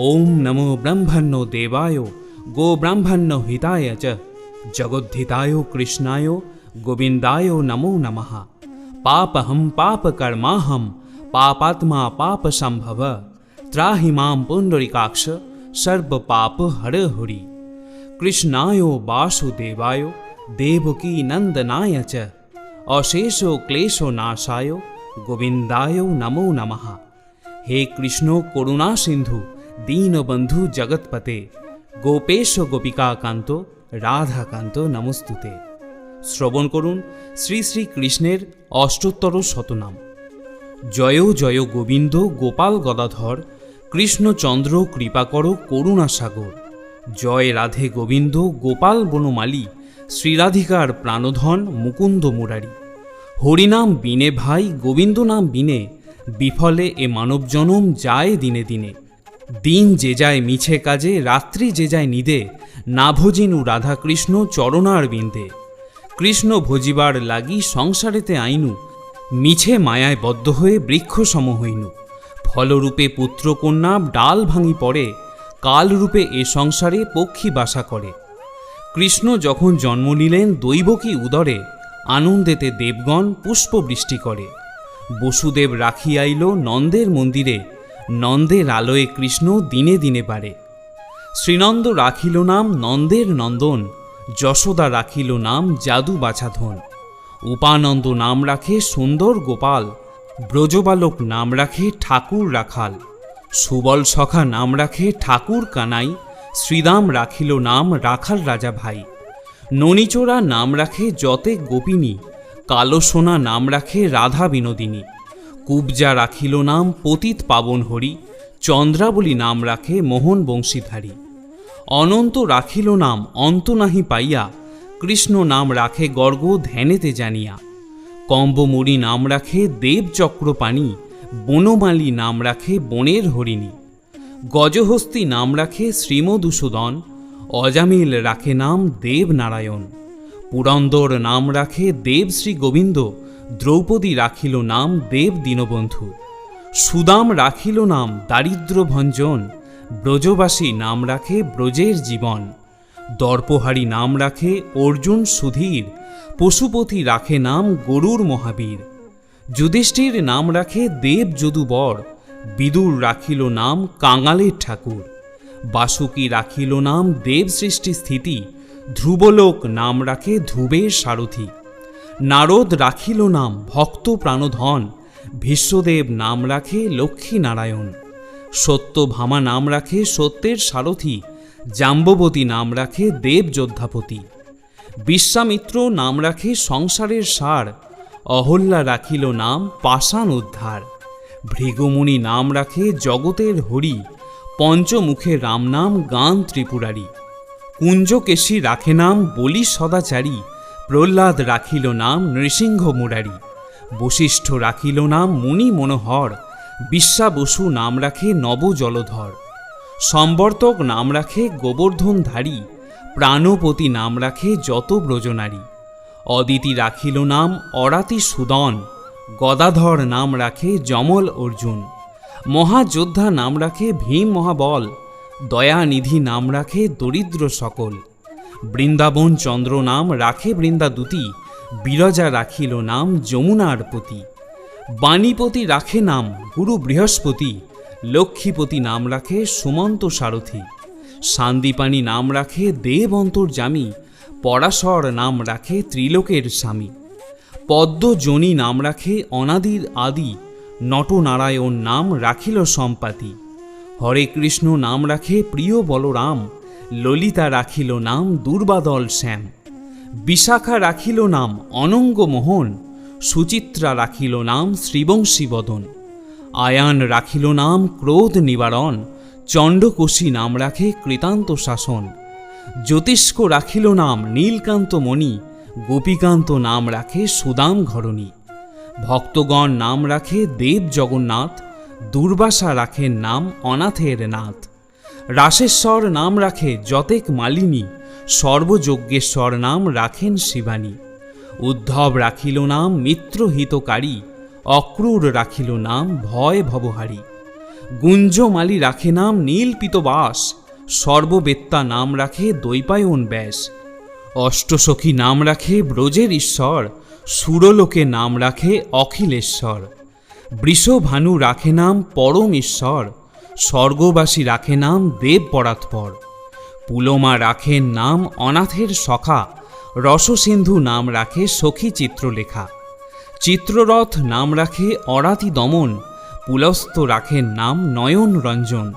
ওম নমো ব্রহ্মণ্য দেবায় গো ব্রাহ্মণ্য হিতায় চ জগদ্ধিতায় কৃষ্ণায় গোবিন্দায় নমো নমঃ পাপহম পাপকর্মাহম পাপাত্মা পাপ সম্ভব ত্রাহি মাম পুণ্ডরিকাক্ষ সর্ব পাপ হর হরি কৃষ্ণায় বাসুদেবায় দেবকী নন্দনায় চ অশেষ ক্লেশ নাশায় গোবিন্দায় দীনবন্ধু জগৎপতে। গোপেশ গোপিকাকান্ত রাধাকান্ত নমস্তুতে। শ্রবণ করুন শ্রী শ্রী কৃষ্ণের অষ্টোত্তর শতনাম। জয় জয় গোবিন্দ গোপাল গদাধর, কৃষ্ণচন্দ্র কৃপাকর করুণাসাগর জয় রাধে গোবিন্দ গোপাল বনমালী শ্রীরাধিকার প্রাণধন মুকুন্দ মুরারি। হরিনাম বিনে ভাই, গোবিন্দ নাম বিনে, বিফলে এ মানব জনম যায় দিনে দিনে। দিন যে যায় মিছে কাজে, রাত্রি যে যায় নিদে না ভজিনু রাধাকৃষ্ণ চরণার বিন্দে। কৃষ্ণ ভজিবার লাগি সংসারেতে আইনু, মিছে মায়ায় বদ্ধ হয়ে বৃক্ষ সম হইনু। ফলরূপে পুত্রকন্যা ডাল ভাঙি পড়ে, কালরূপে এ সংসারে পক্ষী বাসা করে। কৃষ্ণ যখন জন্ম নিলেন দৈবকী উদরে, আনন্দেতে দেবগণ পুষ্পবৃষ্টি করে। বসুদেব রাখি আইল নন্দের মন্দিরে নন্দের আলোয় কৃষ্ণ দিনে দিনে বাড়ে। শ্রীনন্দ রাখিল নাম নন্দের নন্দন, যশোদা রাখিল নাম জাদু বাছাধন। উপানন্দ নাম রাখে সুন্দর গোপাল, ব্রজবালক নাম রাখে ঠাকুর রাখাল। সুবল সখা নাম রাখে ঠাকুর কানাই, শ্রীদাম রাখিল নাম রাখাল রাজা ভাই। ননিচোরা নাম রাখে যতে গোপিনী কালো সোনা নাম রাখে রাধা বিনোদিনী। কুবজা রাখিল নাম পতিত পাবন হরি চন্দ্রাবলী নাম রাখে মোহন বংশীধারী। অনন্ত রাখিল নাম অন্ত নাহি পাইয়া, কৃষ্ণ নাম রাখে গর্গ ধ্যানেতে জানিয়া। কম্বমুড়ি নাম রাখে দেবচক্র পানি বনমালী নাম রাখে বনের হরিণী। গজহস্তি নাম রাখে শ্রীমদূষুদন অজামিল রাখে নাম দেবনারায়ণ পুরন্দর নাম রাখে দেব শ্রী গোবিন্দ দ্রৌপদী রাখিল নাম দেব দীনবন্ধু, সুদাম রাখিল নাম দারিদ্র ভঞ্জন, ব্রজবাসী নাম রাখে ব্রজের জীবন, দর্পহারী নাম রাখে অর্জুন সুধীর, পশুপতি রাখে নাম গরুর মহাবীর, যুধিষ্ঠির নাম রাখে দেব যদুবর, বিদুর রাখিল নাম কাঙালের ঠাকুর, বাসুকি রাখিল নাম দেব সৃষ্টি স্থিতি, ধ্রুবলোক নাম রাখে ধ্রুবের সারথি। নারদ রাখিল নাম, ভক্ত প্রাণধন। ভীষ্মদেব নাম রাখে লক্ষ্মী নারায়ণ সত্যভামা নাম রাখে সত্যের সারথি। জাম্ববতী নাম রাখে দেব যোদ্ধাপতি। বিশ্বামিত্র নাম রাখে সংসারের সার। অহল্যা রাখিল নাম পাষাণ উদ্ধার। ভৃগুমুনি নাম রাখে জগতের হরি। পঞ্চমুখে রাম নাম গান ত্রিপুরারী। কুঞ্জকেশী রাখে নাম বলি সদাচারী। প্রহ্লাদ রাখিল নাম নৃসিংহ মুরারি। বশিষ্ঠ রাখিল নাম মুনি মনোহর। বিশ্বাবসু নাম রাখে নব জলধর। সম্বর্তক নাম রাখে গোবর্ধনধারী প্রাণপতি নাম রাখে যত ব্রজনারী। অদিতি রাখিল নাম অরাতি সুদন। গদাধর নাম রাখে যমল অর্জুন। মহাযোদ্ধা নাম রাখে ভীম মহাবল। দয়ানিধি নাম রাখে দরিদ্র সকল। বৃন্দাবন চন্দ্র নাম রাখে বৃন্দা বৃন্দাদূতি, বিরজা রাখিল নাম যমুনার পতি। বাণীপতি রাখে নাম গুরু বৃহস্পতি, লক্ষ্মীপতি নাম রাখে সুমন্ত সারথী। শান্দিপাণি নাম রাখে দেব অন্তর্জামী পরাশর নাম রাখে ত্রিলোকের স্বামী। পদ্মজনী নাম রাখে অনাদির আদি, নটনারায়ণ নাম রাখিল সম্পাতি। হরে কৃষ্ণ নাম রাখে প্রিয় বলরাম ললিতা রাখিল নাম দুর্বাদল শ্যাম। বিশাখা রাখিল নাম অনঙ্গ মোহন। সুচিত্রা রাখিল নাম শ্রীবংশী বদন। আয়ান রাখিল নাম ক্রোধ নিবারণ। চণ্ডকোশী নাম রাখে কৃতান্ত শাসন। জ্যোতিষ্ক রাখিল নাম নীলকান্ত মণি। গোপীকান্ত নাম রাখে সুদাম ঘরণী। ভক্তগণ নাম রাখে দেব জগন্নাথ। দুর্বাসা রাখেন নাম অনাথের নাথ। রাসেশ্বর নাম রাখে যতেক মালিনী, সর্বযজ্ঞেশ্বর নাম রাখেন শিবানী। উদ্ধব রাখিল নাম মিত্রহিতকারী অক্রূর রাখিল নাম ভয় ভবহারী। গুঞ্জমালি রাখে নাম নীলপিত বাস, সর্ববেত্তা নাম রাখে দৈপায়ন ব্যাস। অষ্টসখী নাম রাখে ব্রজের ঈশ্বর, সুরলোকে নাম রাখে অখিলেশ্বর। বৃষভানু রাখে নাম পরম ঈশ্বর স্বর্গবাসী রাখে নাম দেব পরাৎপর পুলমা রাখেন নাম অনাথের সখা, রসসিন্ধু নাম রাখে সখী চিত্রলেখা। চিত্ররথ নাম রাখে অরাতি দমন, পুলস্ত রাখেন নাম নয়ন রঞ্জন।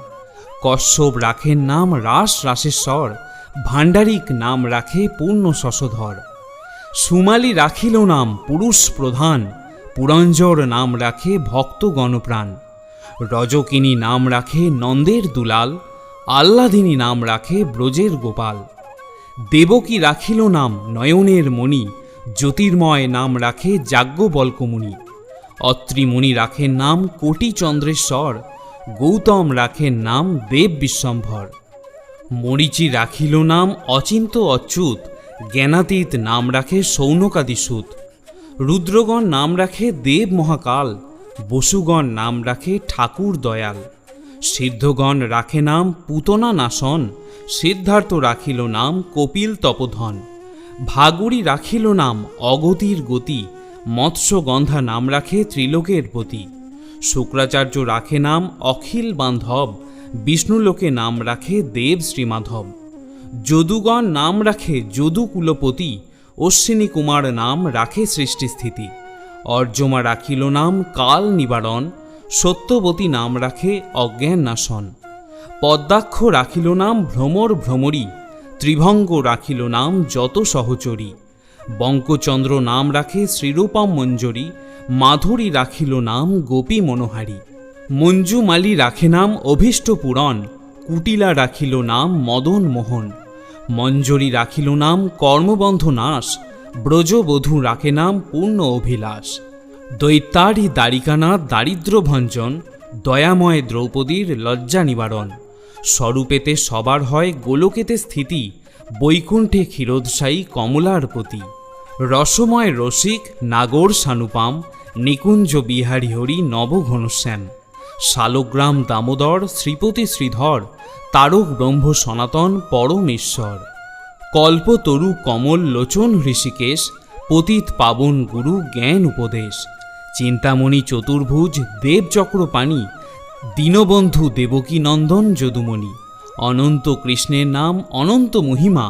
কশ্যপ রাখেন নাম রাস রাসেশ্বর, ভাণ্ডারিক নাম রাখে পূর্ণ শশধর। সুমালি রাখিল নাম পুরুষ প্রধান, পুরঞ্জর নাম রাখে ভক্ত গণপ্রাণ। রজকিনী নাম রাখে নন্দের দুলাল, আহ্লাদিনী নাম রাখে ব্রজের গোপাল। দেবকী রাখিল নাম নয়নের মণি, জ্যোতির্ময় নাম রাখে যাজ্ঞবল্কমুনি। অত্রিমুনি রাখেন নাম কোটি চন্দ্রেশ্বর গৌতম রাখেন নাম দেব বিশ্বম্ভর মরিচি রাখিল নাম অচিন্ত অচ্যুত, জ্ঞানাতীত নাম রাখে সৌনকাদিসুত। রুদ্রগণ নাম রাখে দেব মহাকাল বসুগণ নাম রাখে ঠাকুর দয়াল। সিদ্ধগণ রাখে নাম পুতনা নাশন সিদ্ধার্থ রাখিল নাম কপিল তপধন। ভাগুরি রাখিল নাম অগতির গতি। মৎস্যগন্ধা নাম রাখে ত্রিলোকের পতি শুক্রাচার্য রাখে নাম অখিল বান্ধব। বিষ্ণুলোকে নাম রাখে দেব শ্রীমাধব। যদুগণ নাম রাখে যদু কুলপতি অশ্বিনী কুমার নাম রাখে সৃষ্টিস্থিতি। অর্জমা রাখিল নাম কাল নিবারণ, সত্যবতী নাম রাখে অজ্ঞান নাশন পদ্মাক্ষ রাখিল নাম ভ্রমর ভ্রমরী, ত্রিভঙ্গ রাখিল নাম যত সহচরী। বঙ্কচন্দ্র নাম রাখে শ্রীরূপম মঞ্জরী, মাধুরী রাখিল নাম গোপী মনোহারী। মঞ্জুমালি রাখে নাম অভীষ্ট পুরন কুটিলা রাখিল নাম মদন মোহন। মঞ্জরী রাখিল নাম কর্মবন্ধ নাশ ব্রজবধূ রাখে নাম পূর্ণ অভিলাষ। দৈত্যারী দ্বারিকানাথ দারিদ্র ভঞ্জন, দয়াময় দ্রৌপদীর লজ্জা নিবারণ। স্বরূপেতে সবার হয় গোলকেতে স্থিতি, বৈকুণ্ঠে ক্ষীরোৎসায়ী কমলার পতি রসময় রসিক নাগর সানুপাম, নিকুঞ্জ বিহারী হরি নব নবঘনশ্যাম। শালগ্রাম দামোদর, শ্রীপতি শ্রীধর, তারক ব্রহ্ম সনাতন, পরমেশ্বর। কল্পতরু কমল লোচন ঋষিকেশ পতিত পাবন গুরু জ্ঞান উপদেশ, চিন্তামণি চতুর্ভুজ দেবচক্রপাণি দীনবন্ধু দেবকী নন্দন যদুমণি, অনন্ত কৃষ্ণের নাম অনন্ত মহিমা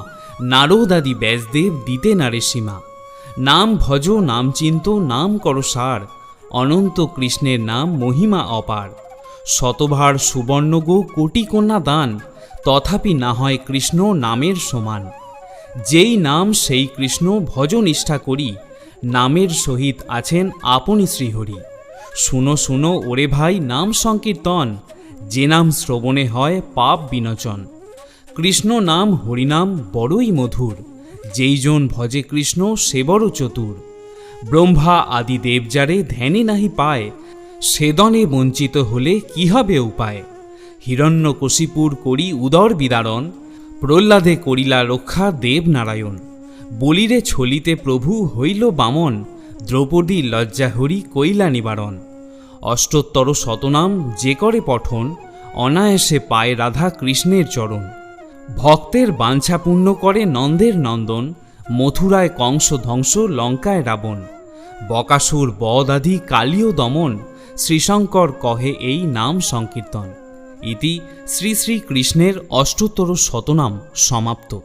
নারদাদি ব্যাসদেব দিতে নারে সীমা নাম ভজ, নাম চিন্ত, নাম কর সার, অনন্ত কৃষ্ণের নাম মহিমা অপার, শতভার সুবর্ণ গো কোটি কন্যা দান, তথাপি না হয় কৃষ্ণ নামের সমান। যেই নাম সেই কৃষ্ণ ভজ নিষ্ঠা করি, নামের সহিত আছেন আপনি শ্রীহরি। শুনো শুনো, ওরে ভাই, নাম সংকীর্তন, যে নাম শ্রবণে হয় পাপ বিনোচন। কৃষ্ণ নাম, হরিনাম বড়ই মধুর যেইজন ভজে কৃষ্ণ সে বড় চতুর। ব্রহ্মা আদি দেব যারে ধ্যানে নাহি পায়, সেদনে বঞ্চিত হলে কি হবে উপায়? হিরণ্যকশিপুর করি উদর বিদারণ প্রহ্লাদে করিলা রক্ষা দেব নারায়ণ বলিরে ছলিতে প্রভু হইল বামন, দ্রৌপদী লজ্জাহরি কৈলা নিবারণ। অষ্টোত্তর শতনাম যে করে পঠন, অনায়াসে পায় রাধা কৃষ্ণের চরণ। ভক্তের বাঞ্ছা পূর্ণ করে নন্দের নন্দন, মথুরায় কংস ধ্বংস, লঙ্কায় রাবণ। বকাসুর বদ আদি কালীয় দমন, শ্রীশঙ্কর কহে এই নাম সংকীর্তন। ইতি শ্রী শ্রী কৃষ্ণের অষ্টোত্তর শতনাম সমাপ্ত।